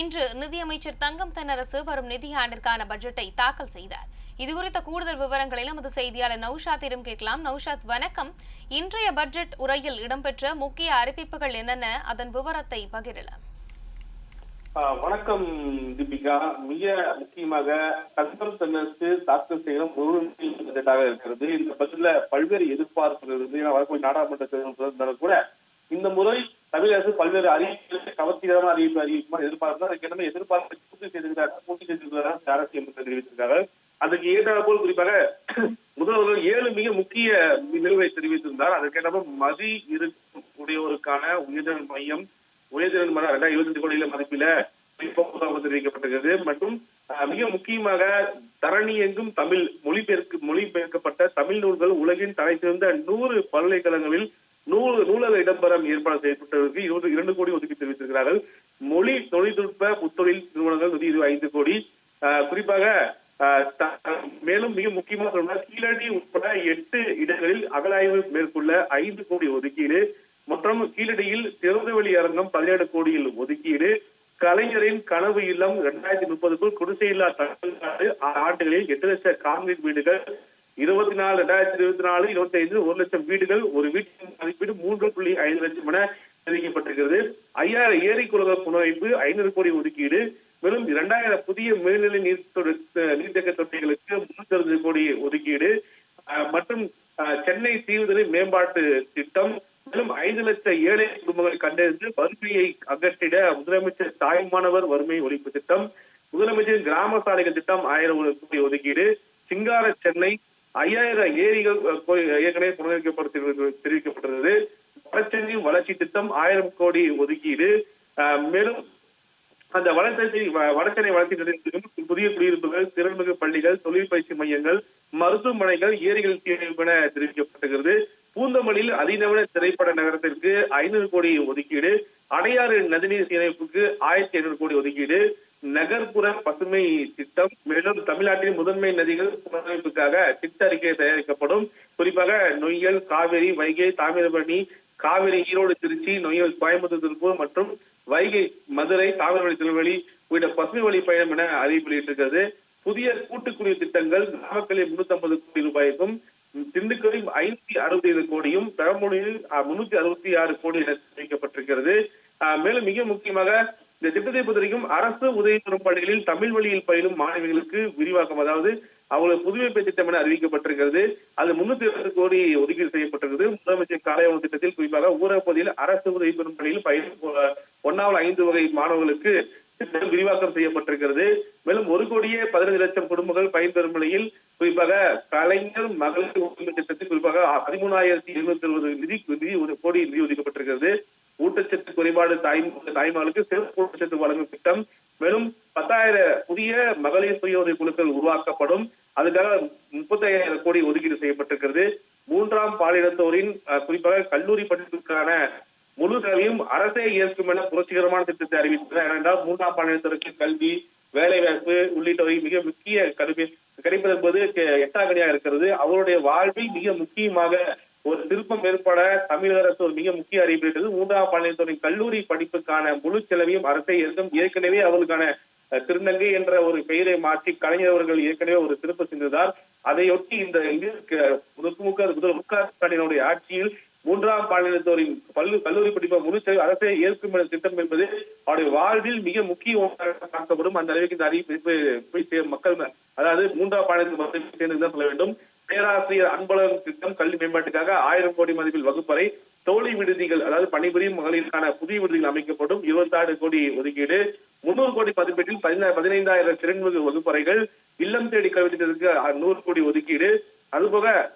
இன்று நிதியமைச்சர் தங்கம் தென்னரசு வரும் நிதியாண்டிற்கான பட்ஜெட்டை தாக்கல் செய்தார். இதுகுறித்த கூடுதல் விவரங்களை நமது செய்தியாளர் நௌஷாத்திடம் கேட்கலாம். நௌஷாத் வணக்கம். இன்றைய பட்ஜெட் உரையில் இடம்பெற்ற முக்கிய அறிவிப்புகள் என்னென்ன? அதன் விவரத்தை பகிரலாம். வணக்கம் தீபிகா. மிக முக்கியமாக தங்கம் தென்னரசு தாக்கல் செய்யும் ஒரு பட்ஜெட்டாக இருக்கிறது. இந்த பட்ஜெட்ல பல்வேறு எதிர்பார்ப்புகள் இருந்து ஏன்னா நாடாளுமன்ற தேர்தல் கூட இந்த முறை தமிழக அரசு பல்வேறு அறிவிப்புகளை கவர்ச்சிகரமான அறிவிப்பு அறிவிக்குமா எதிர்பார்ப்பு அதுக்கு என்ன எதிர்பார்ப்பு பூர்த்தி செய்திருக்கிறார் பூர்த்தி செய்திருக்கிறார் அரசு என்று தெரிவித்திருக்காங்க. அதுக்கு ஏற்றாறு போல் குறிப்பாக முதல்வர்கள் ஏழு மிக முக்கிய நிகழ்வை தெரிவித்திருந்தார். அதற்கேற்ற மதி இருக்கக்கூடியவருக்கான உயர்திறன் மையம் உயர்திறன் மன ரெண்டாயிரத்தி இருபத்தி கோடியில மதிப்பில தெரிவிக்கப்பட்டிருக்கிறது. மற்றும் மிக முக்கியமாக தரணி எங்கும் தமிழ் மொழிபெயர்க்கு மொழிபெயர்க்கப்பட்ட தமிழ் நூல்கள் உலகின் தலை சிறந்த நூறு பல்கலைக்கழகங்களில் நூல் நூலக இடம்பெறம் ஏற்பாடு செய்யப்பட்டதற்கு இருபது இரண்டு கோடி ஒதுக்கி தெரிவித்திருக்கிறார்கள். மொழி தொழில்நுட்ப புத்தொழில் நிறுவனங்கள் நிதி இது ஐந்து கோடி. குறிப்பாக மேலும் மிக முக்கியமாக சொன்னால் கீழடி உட்பட எட்டு இடங்களில் அகலாய்வு மேற்கொள்ள ஐந்து கோடி ஒதுக்கீடு. மற்றும் கீழடியில் திறந்தவெளி அரங்கம் பதினேழு கோடியில் ஒதுக்கீடு. கலைஞரின் கனவு இல்லம் இரண்டாயிரத்தி முப்பதுக்குள் குடிசையில்லா தமிழ்நாடு ஆண்டுகளில் எட்டு லட்சம் கான்கிரீட் வீடுகள் இருபத்தி நாலு ரெண்டாயிரத்தி இருபத்தி நாலு இருபத்தி ஐந்து ஒரு லட்சம் வீடுகள் ஒரு வீட்டின் மதிப்பீடு மூன்று புள்ளி ஐந்து லட்சம் என தெரிவிக்கப்பட்டிருக்கிறது. ஐயாயிரம் ஏரி குலக புனரமைப்பு ஐநூறு கோடி ஒதுக்கீடு மேலும் இரண்டாயிரம் புதிய மேல்நிலை நீர் தொடு- நீர்த்தேக்க தொட்டிகளுக்கு முன்னூத்தி அறுபது கோடி ஒதுக்கீடு அஹ், மற்றும் சென்னை தீவுதலை மேம்பாட்டு திட்டம் மேலும் ஐந்து லட்சம் ஏழை குடும்பங்களை கண்டறிந்து வறுமையை அகற்றிட முதலமைச்சர் தாய்மானவர் வறுமை ஒழிப்பு திட்டம் முதலமைச்சர் கிராம சாலைகள் திட்டம் ஆயிரம் கோடி ஒதுக்கீடு சிங்கார சென்னை ஐயாயிரம் ஏரிகள் ஏற்கனவே புனரமைக்கப்பட்டு தெரிவிக்கப்பட்டிருந்தது. வளர்ச்சி வளர்ச்சி திட்டம் ஆயிரம் கோடி ஒதுக்கீடு. மேலும் அந்த வளர்ச்சி வடசென்னை வளர்ச்சி நிலையத்திலும் புதிய குடியிருப்புகள் திறன்மிகு பள்ளிகள் தொழில் பயிற்சி மையங்கள் மருத்துவமனைகள் ஏரிகள் சீரமைப்பு என தெரிவிக்கப்படுகிறது பூந்தமல்லியில் அதிநவீன திரைப்பட நகரத்திற்கு ஐநூறு கோடி ஒதுக்கீடு. அடையாறு நதிநீர் சீரமைப்புக்கு ஆயிரத்தி ஐநூறு கோடி ஒதுக்கீடு. நகர்ப்புற பசுமை திட்டம் மேலும் தமிழ்நாட்டின் முதன்மை நதிகள் புனரமைப்புக்காக திட்ட அறிக்கை தயாரிக்கப்படும். குறிப்பாக நொய்யல் காவிரி வைகை தாமிரபரணி காவிரி ஈரோடு திருச்சி நொய்யல் கோயம்புத்தூர் திருப்பூர் மற்றும் வைகை மதுரை தாமிரபரணி திருவழி உள்ளிட்ட பசுமை வழி பயணம் என அறிவிப்பு வெளியிட்டிருக்கிறது புதிய கூட்டுக்குடி திட்டங்கள் நாமக்கல்லில் முன்னூத்தி ஐம்பது கோடி ரூபாய்க்கும் திண்டுக்கல்லில் ஐநூத்தி அறுபத்தி ஐந்து கோடியும் பெரம்பலூரில் முன்னூத்தி அறுபத்தி ஆறு கோடி என தெரிவிக்கப்பட்டிருக்கிறது. மேலும் மிக முக்கியமாக இந்த திட்டத்தை பொறுத்தவரைக்கும் அரசு உதவி பெறும் பள்ளிகளில் தமிழ் வழியில் பயிலும் மாணவிகளுக்கு விரிவாக்கம் அதாவது அவங்களுக்கு புதுமைப்பு திட்டம் என அறிவிக்கப்பட்டிருக்கிறது. அது முன்னூத்தி இருபது கோடி ஒதுக்கீடு செய்யப்பட்டிருக்கிறது. முதலமைச்சர் காலையுணவு திட்டத்தில் குறிப்பாக ஊரக பகுதியில் அரசு உதவி பெறும் பள்ளியில் பயிலும் ஒன்னாவது ஐந்து வகை மாணவர்களுக்கு திட்டம் விரிவாக்கம் செய்யப்பட்டிருக்கிறது. மேலும் ஒரு கோடியே பதினைந்து லட்சம் குடும்பங்கள் பயன்பெறும் நிலையில் குறிப்பாக கலைஞர் மகளிர் உரிமை திட்டத்தில் குறிப்பாக பதிமூணாயிரத்தி எழுநூத்தி அறுபது நிதி நிதி ஒரு கோடி நிதி ஒதுக்கப்பட்டிருக்கிறது. ஊட்டச்சத்து குறைபாடு தாய் தாய்மார்களுக்கு சிறப்பு ஊட்டச்சத்து வழங்கும் திட்டம். மேலும் பத்தாயிரம் புதிய மகளிர் சுய உதவி குழுக்கள் உருவாக்கப்படும். அதுக்காக முப்பத்தாயிரம் கோடி ஒதுக்கீடு செய்யப்பட்டிருக்கிறது. மூன்றாம் பாலினத்தோரின் குறிப்பாக கல்லூரி படிப்புக்கான முழு செலவையும் அரசே ஏற்கும் என புரட்சிகரமான திட்டத்தை அறிவித்தது. ஏனென்றால் மூன்றாம் பாலினத்திற்கு கல்வி வேலைவாய்ப்பு உள்ளிட்டவை மிக முக்கிய கருவி கிடைப்பது என்பது கே- எட்டாக்கடியாக இருக்கிறது. அவருடைய வாழ்வில் மிக முக்கியமாக ஒரு திருப்பம் ஏற்பட தமிழக அரசு ஒரு மிக முக்கிய அறிவிப்பிட்டது மூன்றாம் பாளையத்துறை கல்லூரி படிப்புக்கான முழு செலவையும் அரசே ஏற்கும். ஏற்கனவே அவர்களுக்கான திருநங்கை என்ற ஒரு பெயரை மாற்றி கலைஞர் அவர்கள் ஏற்கனவே ஒரு திருப்பம் சென்றார் அதையொட்டி இந்த முக முதல் ஸ்டாலினுடைய ஆட்சியில் மூன்றாம் பாலினத்தோரின் பல்லு கல்லூரி படிப்பை முழு அரசே ஏற்கும் என்ற திட்டம் என்பது அவருடைய வாழ்வில் மிக முக்கிய ஒன்றாக பார்க்கப்படும். அந்த அளவுக்கு இந்த அறிவிப்பு மக்கள் அதாவது மூன்றாம் பாலினத்து மக்கள் சேர்ந்து தான் சொல்ல வேண்டும். பேராசிரியர் அன்பழகன் திட்டம் கல்வி மேம்பாட்டுக்காக ஆயிரம் கோடி மதிப்பில் வகுப்பறை தோழி விடுதிகள் அதாவது பணிபுரியும் மகளிருக்கான புதிய விடுதிகள் அமைக்கப்படும் இருபத்தாறு கோடி ஒதுக்கீடு முன்னூறு கோடி மதிப்பீட்டில் பதினா- பதினைந்தாயிரம் திறன்மிகு வகுப்பறைகள் இல்லம் தேடி கல்வி திட்டத்திற்கு நூறு கோடி ஒதுக்கீடு. அதுபோக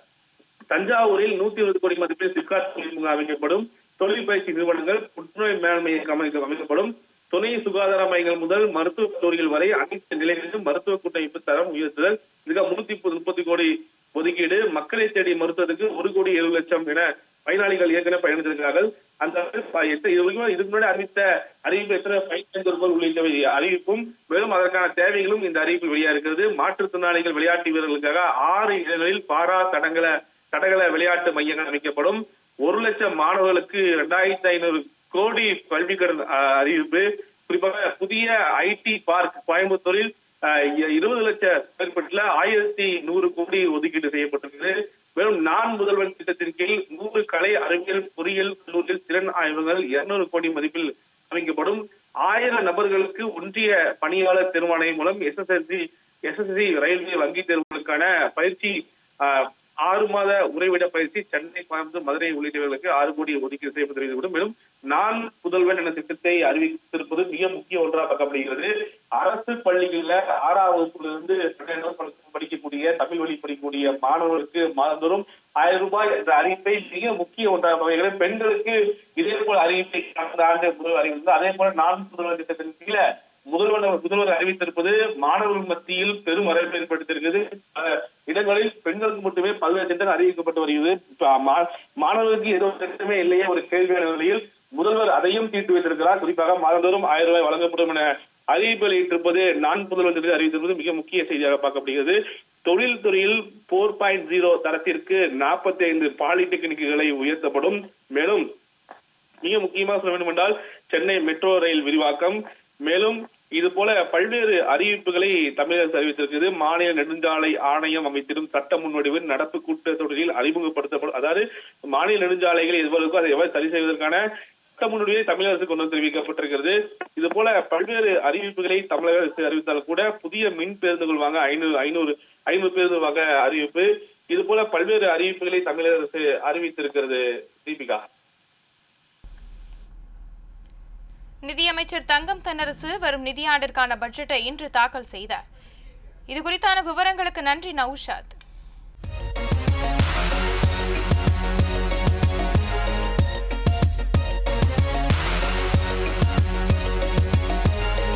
தஞ்சாவூரில் நூத்தி இருபது கோடி மதிப்பில் சிப்காட் தொழில் அமைக்கப்படும் தொழில் பயிற்சி நிறுவனங்கள் புற்றுநோய் மேலாண்மை அமைக்கப்படும். துணை சுகாதார மையங்கள் முதல் மருத்துவ கல்லூரிகள் வரை அனைத்து நிலைகளிலும் மருத்துவ கூட்டமைப்பு தரம் உயர்த்துதல் இதுக்கு முன்னூத்தி முப்பது கோடி ஒதுக்கீடு மக்களை தேடி மருத்துவத்துக்கு ஒரு கோடி ஏழு லட்சம் என பயனாளிகள் ஏற்கனவே பயணித்திருக்கிறார்கள் அந்த ப- இதுக்கு முன்னாடி அறிவித்த அறிவிப்பு எத்தனை பயன்பெறுவோர் உள்ளிட்டவை அறிவிப்பும் மேலும் அதற்கான தேவைகளும் இந்த அறிவிப்பு வெளியா இருக்கிறது மாற்றுத்திறனாளிகள் விளையாட்டு வீரர்களுக்காக ஆறு இடங்களில் பாரா தடங்கள தடகள விளையாட்டு மையங்கள் அமைக்கப்படும். ஒரு லட்சம் மாணவர்களுக்கு இரண்டாயிரத்தி ஐநூறு கோடி கல்வி கடன் அறிவிப்பு. குறிப்பாக புதிய ஐடி பார்க் கோயம்புத்தூரில் இருபது லட்சம் ஸ்கொயர் ஆயிரத்தி நூறு கோடி ஒதுக்கீடு செய்யப்பட்டுள்ளது மேலும் நான் முதல்வன் திட்டத்தின் கீழ் நூறு கலை அறிவியல் பொறியியல் கல்லூரியில் திறன் ஆய்வுகள் இருநூறு கோடி மதிப்பில் அமைக்கப்படும். ஆயிரம் நபர்களுக்கு ஒன்றிய பணியாளர் தேர்வாணையம் மூலம் எஸ்எஸ்எல்சி எஸ்எஸ்சி ரயில்வே வங்கி தேர்வுகளுக்கான பயிற்சி ஆறு மாத உறைவிட பயிற்சி சென்னை கோயம்புத்தூர் மதுரை உள்ளிட்டவர்களுக்கு ஆறு கோடி ஒதுக்கீடு செய்யப்பட்டிருக்கிறது மேலும் நான் புதல்வன் என திட்டத்தை அறிவித்திருப்பது மிக முக்கிய ஒன்றாக பார்க்கப்படுகிறது. அரசு பள்ளிகளில் ஆறாம் வகுப்பிலிருந்து படிக்கக்கூடிய தமிழ் வழி படிக்கக்கூடிய மாணவர்களுக்கு மாதந்தோறும் ஆயிரம் ரூபாய் என்ற அறிவிப்பை மிக முக்கிய ஒன்றாக பார்க்கிறது பெண்களுக்கு இதே போல அறிவிப்பை கடந்த ஆண்டு முதல் அறிவித்தது அதே போல நான் புதல்வன் திட்டத்தின் கீழே முதல்வர் முதல்வர் அறிவித்திருப்பது மாணவர்கள் மத்தியில் பெரும் வரவேற்பு ஏற்படுத்தியிருக்கிறது. பல இடங்களில் பெண்களுக்கு மட்டுமே பல்வேறு திட்டங்கள் அறிவிக்கப்பட்டு வருகிறது. மா- மாணவர்களுக்கு ஏதோ திட்டமே இல்லையே ஒரு கேள்வியான நிலையில் முதல்வர் அதையும் தீர்த்து வைத்திருக்கிறார். குறிப்பாக மாதந்தோறும் ஆயிரம் ரூபாய் வழங்கப்படும் என அறிவிப்பு வெளியிட்டிருப்பது நான் முதல்வர் அறிவித்திருப்பது மிக முக்கிய செய்தியாக பார்க்கப்படுகிறது. தொழில்துறையில் போர் பாயிண்ட் ஜீரோ தரத்திற்கு நாற்பத்தி ஐந்து பாலிடெக்னிக்குகளை உயர்த்தப்படும். மேலும் மிக முக்கியமாக சொல்ல வேண்டும் என்றால் சென்னை மெட்ரோ ரயில் விரிவாக்கம். மேலும் இது போல பல்வேறு அறிவிப்புகளை தமிழக அரசு அறிவித்திருக்கிறது மாநில நெடுஞ்சாலை ஆணையம் அமைத்திடும் சட்ட முன்வடிவு நடப்பு கூட்டத்தொடரில் அறிமுகப்படுத்தப்படும். அதாவது மாநில நெடுஞ்சாலைகள் எதுவோ இருக்கோ அதை எவ்வாறு சரி செய்வதற்கான சட்ட முன்வடிவை தமிழக அரசு கொண்டு தெரிவிக்கப்பட்டிருக்கிறது. இது போல பல்வேறு அறிவிப்புகளை தமிழக அரசு அறிவித்தால் கூட புதிய மின் பேருந்துகள் வாங்க ஐநூறு ஐநூறு ஐநூறு பேருந்து வாங்க அறிவிப்பு. இது போல பல்வேறு அறிவிப்புகளை தமிழக அரசு அறிவித்திருக்கிறது தீபிகா. நிதியமைச்சர் தங்கம் தென்னரசு வரும் நிதியாண்டிற்கான பட்ஜெட்டை இன்று தாக்கல் செய்தார். இது குறித்தான விவரங்களுக்கு நன்றி நௌஷாத்.